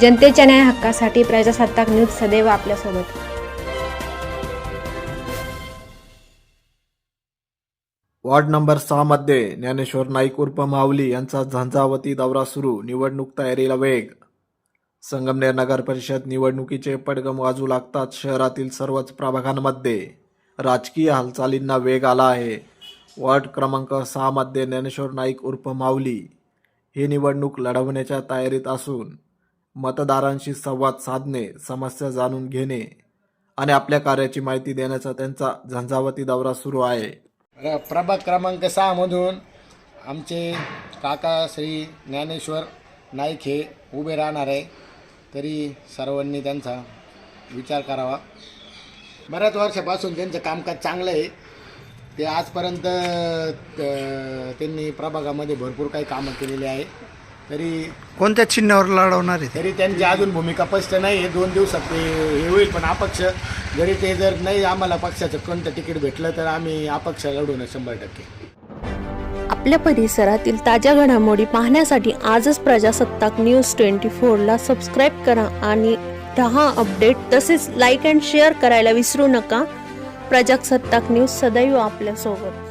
जनतेच्या न्याय हक्कासाठी प्रजासत्ताक न्यूज सदैव आपल्यासोबत. वॉर्ड नंबर सहा मध्ये ज्ञानेश्वर नाईक उर्फ माऊली यांचा झंझावती दौरा सुरू. निवडणूक तयारीला वेग. संगमनेर नगर परिषद निवडणुकीचे पडगम वाजू लागतात शहरातील सर्वच प्रभागांमध्ये. राजकीय हालचालींना वेग आला आहे. वॉर्ड क्रमांक सहा मध्ये ज्ञानेश्वर नाईक उर्फ माऊली. ही निवडणूक लढवण्याच्या तयारीत असून मतदारांशी संवाद साधणे समस्या जाणून घेणे आणि आपल्या कार्याची माहिती देण्याचा त्यांचा झंझावती दौरा सुरू आहे. प्रभाग क्रमांक सहामधून आमचे काका श्री ज्ञानेश्वर नाईक हे उभे राहणार आहे. तरी सर्वांनी त्यांचा विचार करावा. बऱ्याच वर्षापासून त्यांचं कामकाज चांगलं आहे. ते आजपर्यंत त- त्यांनी प्रभागामध्ये भरपूर काही कामं केलेली आहे. तरी कोणत्या चिन्हावर लढवणार आहे तरी त्यांची अजून भूमिका स्पष्ट नाही आहे. दोन दिवसात ते हे होईल पण अपक्ष जरी ते जर नाही आम्हाला पक्षाचं कोणतं तिकीट भेटलं तर आम्ही अपक्ष लढू ना शंभर टक्के. आपल्या परिसरातील ताज्या घडामोडी पाहण्यासाठी आजच प्रजासत्ताक न्यूज ट्वेंटी फोरला सबस्क्राईब करा आणि रहा अपडेट तसेच लाईक अँड शेअर करायला विसरू नका. प्रजासत्ताक न्यूज सदैव आपल्यासोबत.